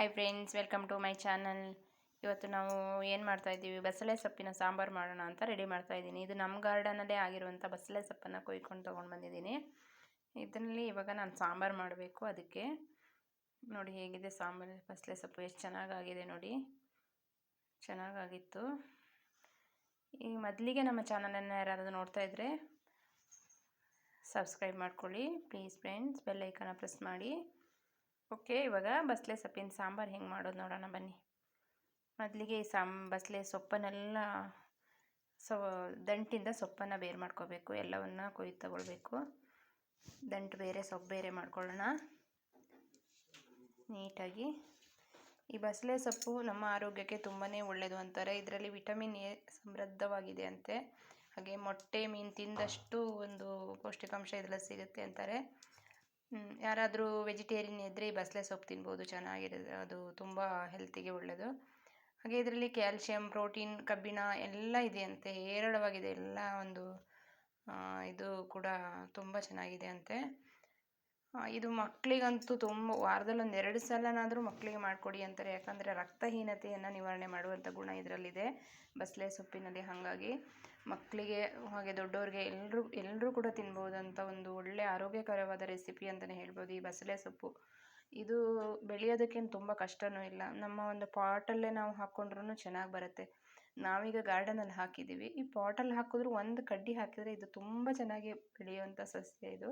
Hi friends welcome to my channel ಇವತ್ತು ನಾವು ಏನು ಮಾಡ್ತಾ ಇದ್ದೀವಿ? ಬಸಳೆ ಸೊಪ್ಪಿನ ಸಾಂಬಾರು ಮಾಡೋಣ ಅಂತ ರೆಡಿ ಮಾಡ್ತಾ ಇದ್ದೀನಿ. ಇದು ನಮ್ಮ ಗಾರ್ಡನಲ್ಲೇ ಆಗಿರುವಂಥ ಬಸಳೆ ಸೊಪ್ಪನ್ನು ಕೊಯ್ಕೊಂಡು ತೊಗೊಂಡು ಬಂದಿದ್ದೀನಿ. ಇದರಲ್ಲಿ ಇವಾಗ ನಾನು ಸಾಂಬಾರು ಮಾಡಬೇಕು ಅದಕ್ಕೆ. ನೋಡಿ ಹೇಗಿದೆ ಸಾಂಬಾರು, ಬಸಳೆ ಸೊಪ್ಪು ಎಷ್ಟು ಚೆನ್ನಾಗಾಗಿದೆ ನೋಡಿ. ಚೆನ್ನಾಗಾಗಿತ್ತು. ಈ ಮೊದಲಿಗೆ ನಮ್ಮ ಚಾನಲನ್ನು ಯಾರಾದರೂ ನೋಡ್ತಾ ಇದ್ದರೆ ಸಬ್ಸ್ಕ್ರೈಬ್ ಮಾಡ್ಕೊಳ್ಳಿ. ಪ್ಲೀಸ್ ಫ್ರೆಂಡ್ಸ್ ಬೆಲ್ಲೈಕನ ಪ್ರೆಸ್ ಮಾಡಿ. ಓಕೆ, ಇವಾಗ ಬಸಳೆ ಸೊಪ್ಪಿನ ಸಾಂಬಾರು ಹೆಂಗೆ ಮಾಡೋದು ನೋಡೋಣ ಬನ್ನಿ. ಮೊದಲಿಗೆ ಈ ಸಾಂ ಬಸಳೆ ಸೊಪ್ಪನ್ನೆಲ್ಲ ಸೊ, ದಂಟಿಂದ ಸೊಪ್ಪನ್ನು ಬೇರೆ ಮಾಡ್ಕೋಬೇಕು, ಎಲ್ಲವನ್ನು ಕೊಯ್ದು ತಗೊಳ್ಬೇಕು. ದಂಟು ಬೇರೆ, ಸೊಪ್ಪು ಬೇರೆ ಮಾಡ್ಕೊಳ್ಳೋಣ. ನೀಟಾಗಿ. ಈ ಬಸಳೆ ಸೊಪ್ಪು ನಮ್ಮ ಆರೋಗ್ಯಕ್ಕೆ ತುಂಬಾ ಒಳ್ಳೆಯದು ಅಂತಾರೆ. ಇದರಲ್ಲಿ ವಿಟಮಿನ್ ಎ ಸಮೃದ್ಧವಾಗಿದೆ ಅಂತೆ. ಹಾಗೆ ಮೊಟ್ಟೆ, ಮೀನು ತಿಂದಷ್ಟು ಒಂದು ಪೌಷ್ಟಿಕಾಂಶ ಇದರಲ್ಲಿ ಸಿಗುತ್ತೆ ಅಂತಾರೆ. ಯಾರಾದರೂ ವೆಜಿಟೇರಿಯನ್ ಇದ್ದರೆ ಈ ಬಸಳೆ ಸೊಪ್ಪು ತಿನ್ಬೋದು ಚೆನ್ನಾಗಿರೋದು ಅದು ತುಂಬ ಹೆಲ್ತಿಗೆ ಒಳ್ಳೆಯದು ಹಾಗೆ ಇದರಲ್ಲಿ ಕ್ಯಾಲ್ಶಿಯಂ, ಪ್ರೋಟೀನ್, ಕಬ್ಬಿಣ ಎಲ್ಲ ಇದೆ ಅಂತೆ ಹೇರಳವಾಗಿದೆ, ಎಲ್ಲ ಒಂದು ಇದು ಕೂಡ ತುಂಬ ಚೆನ್ನಾಗಿದೆ ಅಂತೆ. ಇದು ಮಕ್ಕಳಿಗಂತೂ ತುಂಬ, ವಾರದಲ್ಲಿ ಒಂದು ಎರಡು ಸಲನಾದರೂ ಮಕ್ಕಳಿಗೆ ಮಾಡಿಕೊಡಿ ಅಂತಾರೆ, ಯಾಕಂದರೆ ರಕ್ತಹೀನತೆಯನ್ನು ನಿವಾರಣೆ ಮಾಡುವಂಥ ಗುಣ ಇದರಲ್ಲಿದೆ ಬಸಳೆ ಸೊಪ್ಪಿನಲ್ಲಿ, ಹಾಗಾಗಿ. ಮಕ್ಕಳಿಗೆ ಹಾಗೆ ದೊಡ್ಡವ್ರಿಗೆ ಎಲ್ಲರೂ ಎಲ್ಲರೂ ಕೂಡ ತಿನ್ಬೋದಂಥ ಒಂದು ಒಳ್ಳೆಯ ಆರೋಗ್ಯಕರವಾದ ರೆಸಿಪಿ ಅಂತಲೇ ಹೇಳ್ಬೋದು ಈ ಬಸಳೆ ಸೊಪ್ಪು. ಇದು ಬೆಳೆಯೋದಕ್ಕೇನು ತುಂಬ ಕಷ್ಟವೂ ಇಲ್ಲ. ನಮ್ಮ ಒಂದು ಪಾಟಲ್ಲೇ ನಾವು ಹಾಕ್ಕೊಂಡ್ರೂ ಚೆನ್ನಾಗಿ ಬರುತ್ತೆ. ನಾವೀಗ ಗಾರ್ಡನಲ್ಲಿ ಹಾಕಿದ್ದೀವಿ. ಈ ಪಾಟಲ್ಲಿ ಹಾಕಿದ್ರು ಒಂದು ಕಡ್ಡಿ ಹಾಕಿದರೆ ಇದು ತುಂಬ ಚೆನ್ನಾಗಿ ಬೆಳೆಯುವಂಥ ಸಸ್ಯ ಇದು.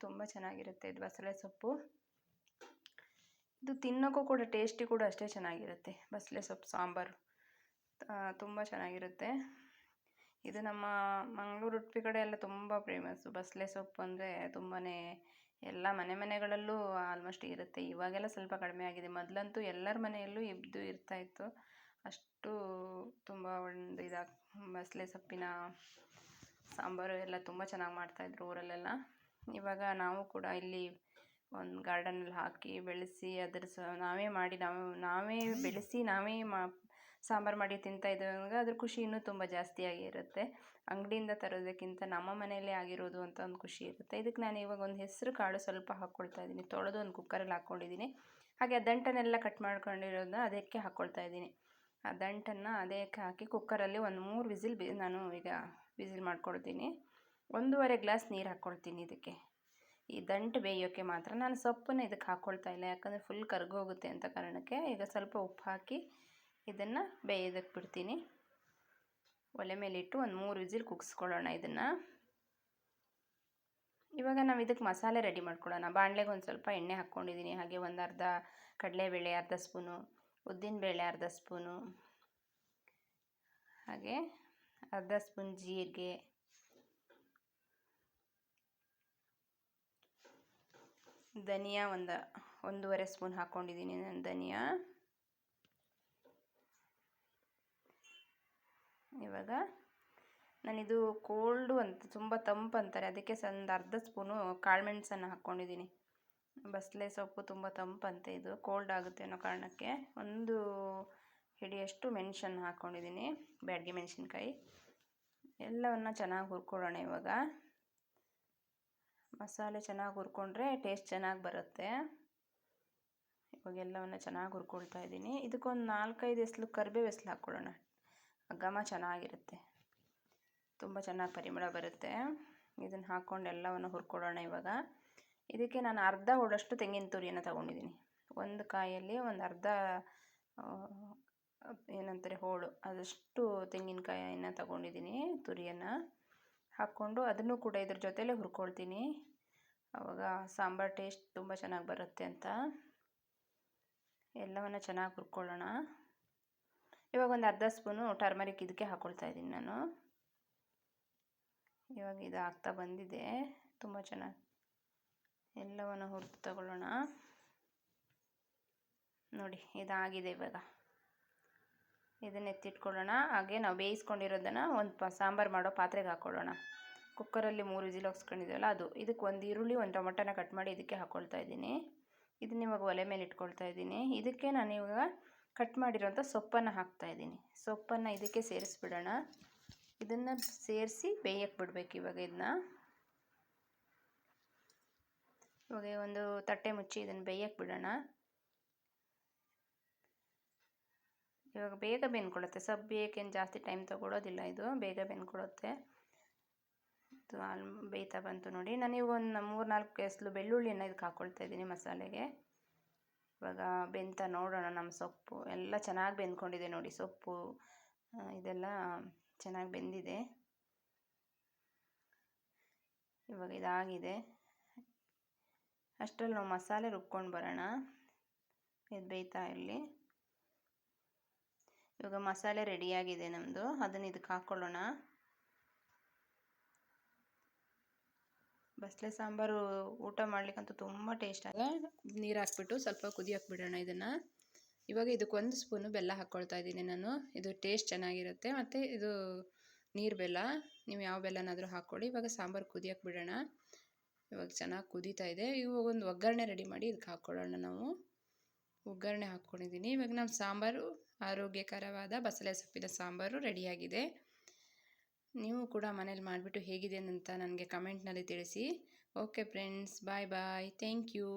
ತುಂಬ ಚೆನ್ನಾಗಿರುತ್ತೆ ಇದು ಬಸಳೆ ಸೊಪ್ಪು. ಇದು ತಿನ್ನೋಕ್ಕೂ ಕೂಡ ಟೇಸ್ಟಿ ಕೂಡ ಅಷ್ಟೇ ಚೆನ್ನಾಗಿರುತ್ತೆ. ಬಸಳೆ ಸೊಪ್ಪು, ಸಾಂಬಾರು. ತುಂಬ ಚೆನ್ನಾಗಿರುತ್ತೆ. ಇದು ನಮ್ಮ ಮಂಗಳೂರು ಉಡುಪಿ ಕಡೆ ಎಲ್ಲ ತುಂಬ ಫೇಮಸ್ಸು ಬಸಳೆ ಸೊಪ್ಪು ಅಂದರೆ ತುಂಬಾ ಎಲ್ಲ ಮನೆ ಮನೆಗಳಲ್ಲೂ ಆಲ್ಮೋಸ್ಟ್ ಇರುತ್ತೆ. ಇವಾಗೆಲ್ಲ ಸ್ವಲ್ಪ ಕಡಿಮೆ ಆಗಿದೆ. ಮೊದಲಂತೂ ಎಲ್ಲರ ಮನೆಯಲ್ಲೂ ಇದ್ದು ಇರ್ತಾ ಇತ್ತು. ಅಷ್ಟು ತುಂಬ ಒಂದು ಇದಾಗಿ ಬಸಳೆ ಸೊಪ್ಪಿನ ಸಾಂಬಾರು ಎಲ್ಲ ತುಂಬ ಚೆನ್ನಾಗಿ ಮಾಡ್ತಾಯಿದ್ರು ಊರಲ್ಲೆಲ್ಲ. ಇವಾಗ ನಾವು ಕೂಡ ಇಲ್ಲಿ ಒಂದು ಗಾರ್ಡನಲ್ಲಿ ಹಾಕಿ ಬೆಳೆಸಿ ಅದ್ರ ಸ ನಾವೇ ಮಾಡಿ, ನಾವು ನಾವೇ ಬೆಳೆಸಿ ನಾವೇ ಮಾ ಸಾಂಬಾರು ಮಾಡಿ ತಿಂತಾ ಇದ್ದಾಗ ಅದ್ರ ಖುಷಿ ಇನ್ನೂ ತುಂಬ ಜಾಸ್ತಿಯಾಗಿ ಇರುತ್ತೆ ಅಂಗಡಿಯಿಂದ ತರೋದಕ್ಕಿಂತ ನಮ್ಮ ಮನೆಯಲ್ಲೇ ಆಗಿರೋದು ಅಂತ ಒಂದು ಖುಷಿ ಇರುತ್ತೆ. ಇದಕ್ಕೆ ನಾನು ಇವಾಗ ಒಂದು ಹೆಸರು ಕಾಳು ಸ್ವಲ್ಪ ಹಾಕ್ಕೊಳ್ತಾ ಇದ್ದೀನಿ. ತೊಳೆದು ಒಂದು ಕುಕ್ಕರಲ್ಲಿ ಹಾಕ್ಕೊಂಡಿದ್ದೀನಿ ಹಾಗೆ ಆ ದಂಟನ್ನೆಲ್ಲ ಕಟ್ ಮಾಡ್ಕೊಂಡಿರೋದನ್ನ ಅದಕ್ಕೆ ಹಾಕ್ಕೊಳ್ತಾ ಇದ್ದೀನಿ. ಆ ದಂಟನ್ನು ಅದಕ್ಕೆ ಹಾಕಿ ಕುಕ್ಕರಲ್ಲಿ ಒಂದು ಮೂರು ವಿಸಿಲ್ ಬಿ ನಾನು ಈಗ ವಿಸಿಲ್ ಮಾಡ್ಕೊಳ್ತೀನಿ. ಒಂದೂವರೆ ಗ್ಲಾಸ್ ನೀರು ಹಾಕ್ಕೊಳ್ತೀನಿ ಇದಕ್ಕೆ. ಈ ದಂಟು ಬೇಯೋಕ್ಕೆ ಮಾತ್ರ ನಾನು ಸೊಪ್ಪನ್ನು ಇದಕ್ಕೆ ಹಾಕ್ಕೊಳ್ತಾ ಇಲ್ಲ. ಯಾಕಂದರೆ ಫುಲ್ ಕರ್ಗೋಗುತ್ತೆ ಅಂತ ಕಾರಣಕ್ಕೆ ಈಗ ಸ್ವಲ್ಪ ಉಪ್ಪು ಹಾಕಿ ಇದನ್ನು ಬೇಯೋದಕ್ಕೆ ಬಿಡ್ತೀನಿ. ಒಲೆ ಮೇಲಿಟ್ಟು ಒಂದು ಮೂರು ವಿಸಿಲ್ ಕುಗ್ಸ್ಕೊಳ್ಳೋಣ ಇದನ್ನು. ಇವಾಗ ನಾವು ಇದಕ್ಕೆ ಮಸಾಲೆ ರೆಡಿ ಮಾಡ್ಕೊಳ್ಳೋಣ. ಬಾಣಲೆಗೆ ಒಂದು ಸ್ವಲ್ಪ ಎಣ್ಣೆ ಹಾಕ್ಕೊಂಡಿದ್ದೀನಿ ಹಾಗೆ ಒಂದು ಅರ್ಧ ಕಡಲೆಬೇಳೆ ಅರ್ಧ ಸ್ಪೂನು ಉದ್ದಿನಬೇಳೆ ಅರ್ಧ ಸ್ಪೂನು, ಹಾಗೆ ಅರ್ಧ ಸ್ಪೂನ್ ಜೀರಿಗೆ, ಧನಿಯಾ ಒಂದು, ಒಂದೂವರೆ ಸ್ಪೂನ್ ಹಾಕ್ಕೊಂಡಿದ್ದೀನಿ ನಾನು ಧನಿಯಾ. ಇವಾಗ ನಾನಿದು ಕೋಲ್ಡು ಅಂತ, ತುಂಬ ತಂಪು ಅಂತಾರೆ. ಅದಕ್ಕೆ ಒಂದು ಅರ್ಧ ಸ್ಪೂನು ಕಾಳುಮೆಣಸನ್ನು ಹಾಕ್ಕೊಂಡಿದ್ದೀನಿ ಬಸಳೆ ಸೊಪ್ಪು ತುಂಬ ತಂಪಂತೆ ಇದು. ಕೋಲ್ಡ್ ಆಗುತ್ತೆ ಅನ್ನೋ ಕಾರಣಕ್ಕೆ ಒಂದು ಹಿಡಿಯಷ್ಟು ಮೆಣಸನ್ನು ಹಾಕ್ಕೊಂಡಿದ್ದೀನಿ ಬ್ಯಾಡಗಿ ಮೆಣಸಿನ್ಕಾಯಿ. ಎಲ್ಲವನ್ನು ಚೆನ್ನಾಗಿ ಹುರ್ಕೊಳ್ಳೋಣ ಇವಾಗ. ಮಸಾಲೆ ಚೆನ್ನಾಗಿ ಹುರ್ಕೊಂಡ್ರೆ ಟೇಸ್ಟ್ ಚೆನ್ನಾಗಿ ಬರುತ್ತೆ. ಇವಾಗ ಎಲ್ಲವನ್ನು ಚೆನ್ನಾಗಿ ಹುರ್ಕೊಳ್ತಾ ಇದ್ದೀನಿ ಇದಕ್ಕೊಂದು ನಾಲ್ಕೈದು ಎಸ್ಲು ಕರಿಬೇವು ಎಸ್ಲು ಹಾಕ್ಕೊಳ್ಳೋಣ ಘಮ ಚೆನ್ನಾಗಿರುತ್ತೆ. ತುಂಬ ಚೆನ್ನಾಗಿ ಪರಿಮಳ ಬರುತ್ತೆ. ಇದನ್ನು ಹಾಕ್ಕೊಂಡು ಎಲ್ಲವನ್ನು ಹುರ್ಕೊಳ್ಳೋಣ ಇವಾಗ. ಇದಕ್ಕೆ ನಾನು ಅರ್ಧ ಹೋಳಷ್ಟು ತೆಂಗಿನ ತುರಿಯನ್ನು ತಗೊಂಡಿದ್ದೀನಿ ಒಂದು ಕಾಯಲ್ಲಿ ಒಂದು ಅರ್ಧ ಏನಂತಾರೆ ಹೋಳು, ಅದಷ್ಟು ತೆಂಗಿನಕಾಯಿಯನ್ನು ತಗೊಂಡಿದ್ದೀನಿ ತುರಿಯನ್ನು. ಹಾಕ್ಕೊಂಡು ಅದನ್ನು ಕೂಡ ಇದ್ರ ಜೊತೆಲೇ ಹುರ್ಕೊಳ್ತೀನಿ. ಆವಾಗ ಸಾಂಬಾರು ಟೇಸ್ಟ್ ತುಂಬ ಚೆನ್ನಾಗಿ ಬರುತ್ತೆ ಅಂತ. ಎಲ್ಲವನ್ನು ಚೆನ್ನಾಗಿ ಹುರ್ಕೊಳ್ಳೋಣ. ಇವಾಗ ಒಂದು ಅರ್ಧ ಸ್ಪೂನು ಟರ್ಮರಿಕ್ ಇದಕ್ಕೆ ಹಾಕ್ಕೊಳ್ತಾ ಇದ್ದೀನಿ ನಾನು. ಇವಾಗ ಇದು ಆಗ್ತಾ ಬಂದಿದೆ. ತುಂಬ ಚೆನ್ನಾಗಿ ಎಲ್ಲವನ್ನು ಹುರಿದು ತಗೊಳ್ಳೋಣ. ನೋಡಿ, ಇದಾಗಿದೆ ಇವಾಗ. ಇದನ್ನ ಎತ್ತಿಟ್ಕೊಳ್ಳೋಣ. ಹಾಗೆ ನಾವು ಬೇಯಿಸ್ಕೊಂಡಿರೋದನ್ನು ಒಂದು ಸಾಂಬಾರು ಮಾಡೋ ಪಾತ್ರೆಗೆ ಹಾಕ್ಕೊಳ್ಳೋಣ ಕುಕ್ಕರಲ್ಲಿ ಮೂರು ವಿಸಿಲ್ ಹಾಕ್ಸ್ಕೊಂಡಿದ್ದೀವಲ್ಲ ಅದು. ಇದಕ್ಕೆ ಒಂದು ಈರುಳ್ಳಿ, ಒಂದು ಟೊಮೊಟೊನ ಕಟ್ ಮಾಡಿ ಇದಕ್ಕೆ ಹಾಕ್ಕೊಳ್ತಾ ಇದ್ದೀನಿ. ಇದನ್ನ ಇವಾಗ ಒಲೆ ಮೇಲೆ ಇಟ್ಕೊಳ್ತಾ ಇದ್ದೀನಿ. ಇದಕ್ಕೆ ನಾನು ಇವಾಗ ಕಟ್ ಮಾಡಿರೋಂಥ ಸೊಪ್ಪನ್ನು ಹಾಕ್ತಾ ಇದ್ದೀನಿ. ಸೊಪ್ಪನ್ನು ಇದಕ್ಕೆ ಸೇರಿಸ್ಬಿಡೋಣ. ಇದನ್ನು ಸೇರಿಸಿ ಬೇಯಕ್ಕೆ ಬಿಡಬೇಕು ಇವಾಗ ಇದನ್ನ. ಇವಾಗ ಒಂದು ತಟ್ಟೆ ಮುಚ್ಚಿ ಇದನ್ನು ಬೇಯಕ್ಕೆ ಬಿಡೋಣ. ಇವಾಗ ಬೇಗ ಬೆಂದ್ಕೊಳ್ಳುತ್ತೆ. ಸಬ್ ಬೇಯಕ್ಕೇನು ಜಾಸ್ತಿ ಟೈಮ್ ತಗೊಳ್ಳೋದಿಲ್ಲ ಇದು. ಬೇಗ ಬೆಂದ್ಕೊಳ್ಳುತ್ತೆ. ಇದು ಬೇಯ್ತಾ ಬಂತು ನೋಡಿ. ನಾನೀಗ ಒಂದು ಮೂರು ನಾಲ್ಕು ಕೇಸಲು ಬೆಳ್ಳುಳ್ಳಿಯನ್ನು ಇದಕ್ಕೆ ಹಾಕ್ಕೊಳ್ತಾ ಇದ್ದೀನಿ ಮಸಾಲೆಗೆ. ಇವಾಗ ಬೆಂತ ನೋಡೋಣ ನಮ್ಮ ಸೊಪ್ಪು. ಎಲ್ಲ ಚೆನ್ನಾಗಿ ಬೆಂದ್ಕೊಂಡಿದೆ ನೋಡಿ ಸೊಪ್ಪು. ಇದೆಲ್ಲ ಚೆನ್ನಾಗಿ ಬೆಂದಿದೆ. ಇವಾಗ ಇದಾಗಿದೆ. ಅಷ್ಟರಲ್ಲಿ ನಾವು ಮಸಾಲೆ ರುಬ್ಕೊಂಡು ಬರೋಣ. ಇದು ಬೇಯ್ತಾ ಇರಲಿ. ಇವಾಗ ಮಸಾಲೆ ರೆಡಿಯಾಗಿದೆ ನಮ್ಮದು ಅದನ್ನು ಇದಕ್ಕೆ ಹಾಕ್ಕೊಳ್ಳೋಣ ಬಸಳೆ ಸಾಂಬಾರು ಊಟ ಮಾಡ್ಲಿಕ್ಕಂತೂ ತುಂಬ ಟೇಸ್ಟ್ ಆಗ ನೀರು ಹಾಕ್ಬಿಟ್ಟು ಸ್ವಲ್ಪ ಕುದಿಯೋಕೆ ಬಿಡೋಣ ಇದನ್ನು. ಇವಾಗ ಇದಕ್ಕೆ ಒಂದು ಸ್ಪೂನು ಬೆಲ್ಲ ಹಾಕ್ಕೊಳ್ತಾ ಇದ್ದೀನಿ ನಾನು. ಇದು ಟೇಸ್ಟ್ ಚೆನ್ನಾಗಿರುತ್ತೆ. ಮತ್ತು ಇದು ನೀರು ಬೆಲ್ಲ. ನೀವು ಯಾವ ಬೆಲ್ಲನಾದರೂ ಹಾಕ್ಕೊಳ್ಳಿ. ಇವಾಗ ಸಾಂಬಾರು ಕುದಿಯೋಕೆ ಬಿಡೋಣ ಇವಾಗ ಚೆನ್ನಾಗಿ ಕುದೀತಾ ಇದೆ. ಇವಾಗ ಒಂದು ಒಗ್ಗರಣೆ ರೆಡಿ ಮಾಡಿ ಇದಕ್ಕೆ ಹಾಕ್ಕೊಳ್ಳೋಣ ನಾವು. ಒಗ್ಗರಣೆ ಹಾಕ್ಕೊಂಡಿದ್ದೀನಿ. ಇವಾಗ ನಮ್ಮ ಸಾಂಬಾರು ಆರೋಗ್ಯಕರವಾದ ಬಸಳೆ ಸೊಪ್ಪಿನ ಸಾಂಬಾರು ರೆಡಿಯಾಗಿದೆ. ನೀವು ಕೂಡ ಮನೇಲಿ ಮಾಡಿಬಿಟ್ಟು ಹೇಗಿದೆ ಅಂತ ನನಗೆ ಕಮೆಂಟ್ನಲ್ಲಿ ತಿಳಿಸಿ. Okay friends, bye bye. Thank you.